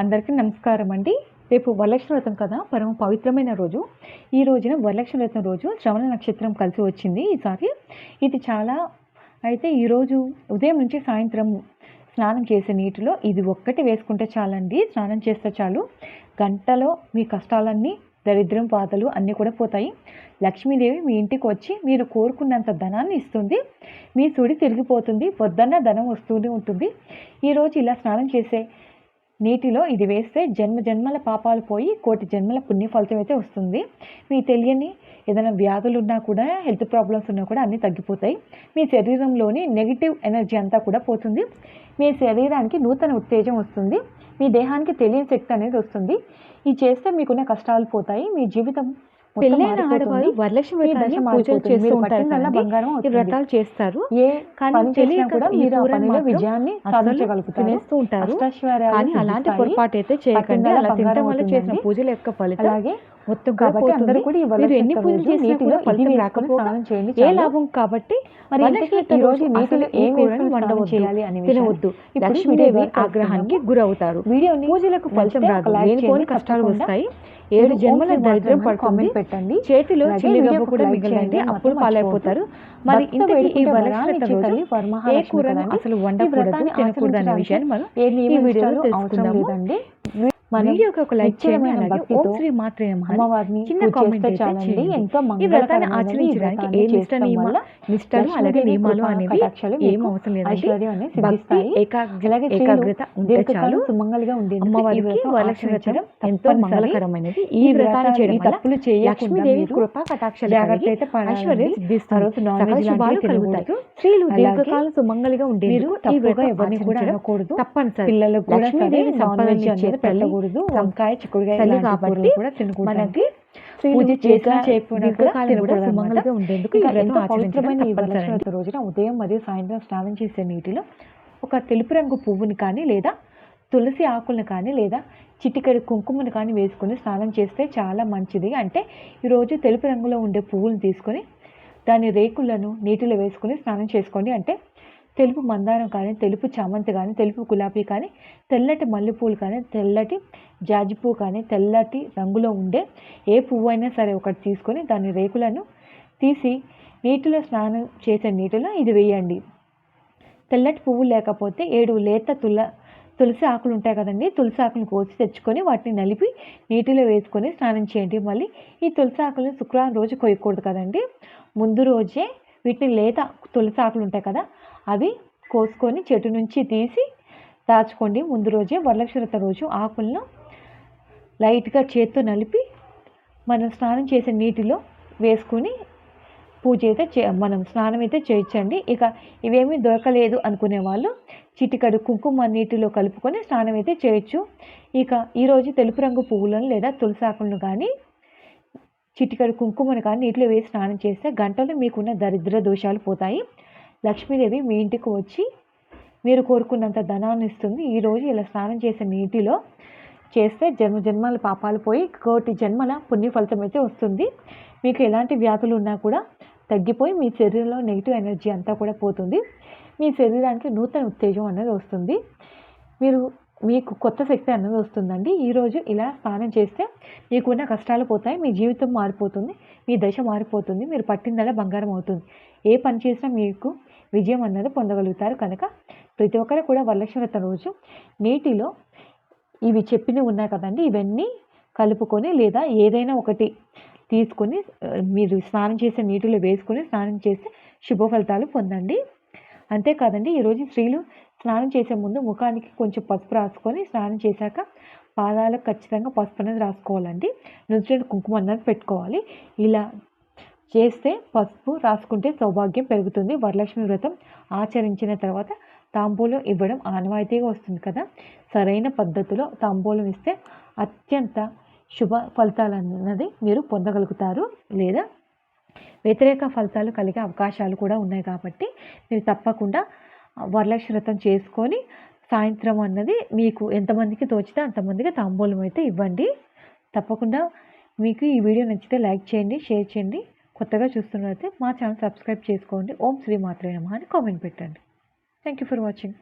అందరికీ నమస్కారం అండి. రేపు వరలక్ష్మి వ్రతం కదా? పరమ పవిత్రమైన రోజు. ఈ రోజున వరలక్ష్మి వ్రతం రోజు శ్రవణ నక్షత్రం కలిసి వచ్చింది ఈసారి. ఇది చాలా అయితే ఈరోజు ఉదయం నుంచి సాయంత్రం స్నానం చేసే నీటిలో ఇది ఒక్కటి వేసుకుంటే చాలండి. స్నానం చేస్తే చాలు. గంటలో మీ కష్టాలన్నీ దరిద్రం బాధలు అన్నీ కూడా పోతాయి. లక్ష్మీదేవి మీ ఇంటికి వచ్చి మీరు కోరుకున్నంత ధనాన్ని ఇస్తుంది. మీ సుడి తిరిగిపోతుంది. పొద్దున్న ధనం వస్తూనే ఉంటుంది. ఈరోజు ఇలా స్నానం చేసే నీటిలో ఇది వేస్తే జన్మ జన్మల పాపాలు పోయి కోటి జన్మల పుణ్య ఫలితం అయితే వస్తుంది. మీ తెలియని ఏదైనా వ్యాధులు ఉన్నా కూడా హెల్త్ ప్రాబ్లమ్స్ ఉన్నా కూడా అన్నీ తగ్గిపోతాయి. మీ శరీరంలోని నెగిటివ్ ఎనర్జీ అంతా కూడా పోతుంది. మీ శరీరానికి నూతన ఉత్తేజం వస్తుంది. మీ దేహానికి తెలియని శక్తి అనేది వస్తుంది. ఇది చేస్తే మీకున్న కష్టాలు పోతాయి. మీ జీవితం పెళ్ళైన. ఆడవారు వరలక్ష్మి వ్రతాన్ని పూజలు. చేస్తూ ఉంటారు ఈ. వ్రతాలు చేస్తారు కానీ తెలియక విజయాన్ని తినేస్తూ ఉంటారు కానీ అలాంటి. పొరపాటు అయితే చేయకండి అలా తినడం వల్ల చేసిన. పూజల యొక్క ఫలితం మొత్తం కాబట్టి అందరూ కూడా మీరు ఎన్ని పూజలు చేసినా కూడా ఫలితం రాకపోగా ఏ. లాభం కాబట్టి మరి రోజు నీటిలో ఏం కూరని అనే తినవద్దు లక్ష్మీదేవి ఆగ్రహానికి గురవుతారు పూజలకు ఫలితం రాదు చేయండి, కష్టాలు. వస్తాయి ఏడు జన్మల దరిద్రం పడుతుంది పెట్టండి చేతిలో అలాగే చిల్లి గవ్వ వీడియోకి కూడా మిగలండి మాత్రం పాలైపోతారు. మరి ఇంతకీ ఈ వరలక్ష్మి రోజు ఏ కూరను. అసలు వండకూడదు తినకూడదు అనే విషయాన్ని మనం ఈ వీడియోలో నిష్ఠలు అవసరం తెలుసుకుందాము లేదండి మన వీడియోకి ఒక లైక్ చేయండి అలాగే ఓం శ్రీ మాత్రే అమ్మవారిని చిన్న కామెంట్ చేయండి. ఎంతో ఈ వ్రతాన్ని ఆచరించడానికి ఏ నిష్ట నిష్టలు అలాగే నియమాలు అనేవి ఏం అవసరం లేదండి. అనేది భక్తి ఏకాగ్రత ఉంటే చాలు. అమ్మవారికి వ్రతం వరలక్ష్మి వ్రతం ఎంతో. మంగళకరమైనది. ఈ వ్రతాన్ని చేయడం తప్పులు చేయకుండా లక్ష్మీదేవి కృపా కటాక్షాలు. ఐశ్వర్యం నాన్ సకల శుభాలు కలుగుతాయి. స్త్రీలు దీర్ఘకాలం సుమంగళిగా మీరు ఉండేందుకు ఈ వ్రతం ఎవరిని కూడా తప్పనిసరి. పిల్లలకు లక్ష్మీదేవి పెట్టకూడదు వంకాయ చిక్కుడుకాయ ఇలాంటి కాబట్టి కూడా తినకూడదు. మనకి పూజ చేసినా చేయకపోయినా తినకూడదు. ఉండేందుకు ఎంతో పవిత్రమైన ఈ రోజున ఉదయం మరియు సాయంత్రం స్నానం చేసే నీటిలో ఒక తెలుపు రంగు పువ్వుని కానీ లేదా తులసి ఆకులను కానీ లేదా చిటికెడు కుంకుమను కానీ వేసుకొని స్నానం చేస్తే చాలా మంచిది. అంటే ఈరోజు తెలుపు రంగులో ఉండే పువ్వులను తీసుకొని దాని రేకులను నీటిలో వేసుకొని స్నానం చేసుకోండి. అంటే తెలుపు మందారం కానీ తెలుపు చామంతి కానీ తెలుపు గులాబీ కానీ తెల్లటి మల్లెపూలు కానీ తెల్లటి జాజి పువ్వు కానీ తెల్లటి రంగులో ఉండే ఏ పువ్వు అయినా సరే ఒకటి తీసుకొని దాని రేకులను తీసి నీటిలో స్నానం చేసే నీటిలో ఇది వేయండి. తెల్లటి పువ్వు లేకపోతే ఏడు లేత తుల తులసి ఆకులు ఉంటాయి కదండి తులసి ఆకులను కోసి తెచ్చుకొని వాటిని నలిపి నీటిలో వేసుకొని స్నానం చేయండి. మళ్ళీ ఈ తులసి ఆకులను శుక్రవారం రోజు కొయ్యకూడదు కదండి. ముందు రోజే వీటిని లేత తులసి ఆకులు ఉంటాయి కదా అవి కోసుకొని చెట్టు నుంచి తీసి దాచుకోండి. ముందు రోజే వరలక్షరత రోజు ఆకులను లైట్గా చేత్తో నలిపి మనం స్నానం చేసే నీటిలో వేసుకొని పూజ అయితే చే మనం స్నానం అయితే చేయొచ్చండి ఇక ఇవేమీ దొరకలేదు అనుకునే వాళ్ళు చిటికడు కుంకుమ నీటిలో కలుపుకొని స్నానం అయితే చేయొచ్చు. ఇక ఈరోజు తెలుపు రంగు పువ్వులను లేదా తులసాకులను కానీ చిటికడు కుంకుమను కానీ నీటిలో వేసి స్నానం చేస్తే గంటలో మీకున్న దరిద్ర దోషాలు పోతాయి. లక్ష్మీదేవి మీ ఇంటికి వచ్చి మీరు కోరుకున్నంత ధనాన్ని ఇస్తుంది. ఈరోజు ఇలా స్నానం చేసే నీటిలో చేస్తే జన్మ జన్మల పాపాలు పోయి కోటి జన్మల పుణ్య ఫలితం అయితే వస్తుంది. మీకు ఎలాంటి వ్యాధులు ఉన్నా కూడా తగ్గిపోయి మీ శరీరంలో నెగిటివ్ ఎనర్జీ అంతా కూడా పోతుంది. మీ శరీరానికి నూతన ఉత్తేజం అనేది వస్తుంది. మీరు మీకు కొత్త శక్తి అనేది వస్తుందండి. ఈరోజు ఇలా స్నానం చేస్తే మీకున్న కష్టాలు పోతాయి మీ జీవితం మారిపోతుంది మీ దశ మారిపోతుంది మీరు పట్టిందల్లా బంగారం అవుతుంది. ఏ పని చేసినా మీకు విజయం అన్నది పొందగలుగుతారు కనుక ప్రతి ఒక్కరు కూడా వరలక్ష్మి వ్రతం రోజు నీటిలో ఇవి చెప్పినవి ఉన్నాయి కదండి. ఇవన్నీ కలుపుకొని లేదా ఏదైనా ఒకటి తీసుకొని మీరు స్నానం చేసే నీటిలో వేసుకొని స్నానం చేస్తే శుభ ఫలితాలు పొందండి. అంతేకాదండి ఈరోజు స్త్రీలు స్నానం చేసే ముందు ముఖానికి కొంచెం పసుపు రాసుకొని స్నానం చేశాక పాదాలకు ఖచ్చితంగా పసుపు అనేది రాసుకోవాలండి. నుదుటిన కుంకుమ అన్నది పెట్టుకోవాలి. ఇలా చేస్తే పసుపు రాసుకుంటే సౌభాగ్యం పెరుగుతుంది. వరలక్ష్మి వ్రతం ఆచరించిన తర్వాత తాంబూలం ఇవ్వడం ఆనవాయితీగా వస్తుంది కదా. సరైన పద్ధతిలో తాంబూలం ఇస్తే అత్యంత శుభ ఫలితాలు అన్నది మీరు పొందగలుగుతారు. లేదా వ్యతిరేక ఫలితాలు కలిగే అవకాశాలు కూడా ఉన్నాయి కాబట్టి మీరు తప్పకుండా వరలక్ష్మి వ్రతం చేసుకొని సాయంత్రం అన్నది మీకు ఎంతమందికి తోచితే అంతమందికి తాంబూలం అయితే ఇవ్వండి. తప్పకుండా మీకు ఈ వీడియో నచ్చితే లైక్ చేయండి షేర్ చేయండి. కొత్తగా చూస్తున్నట్లయితే మా ఛానల్ సబ్స్క్రైబ్ చేసుకోండి. ఓం శ్రీ మాత్రే అని కామెంట్ పెట్టండి. Thank you for watching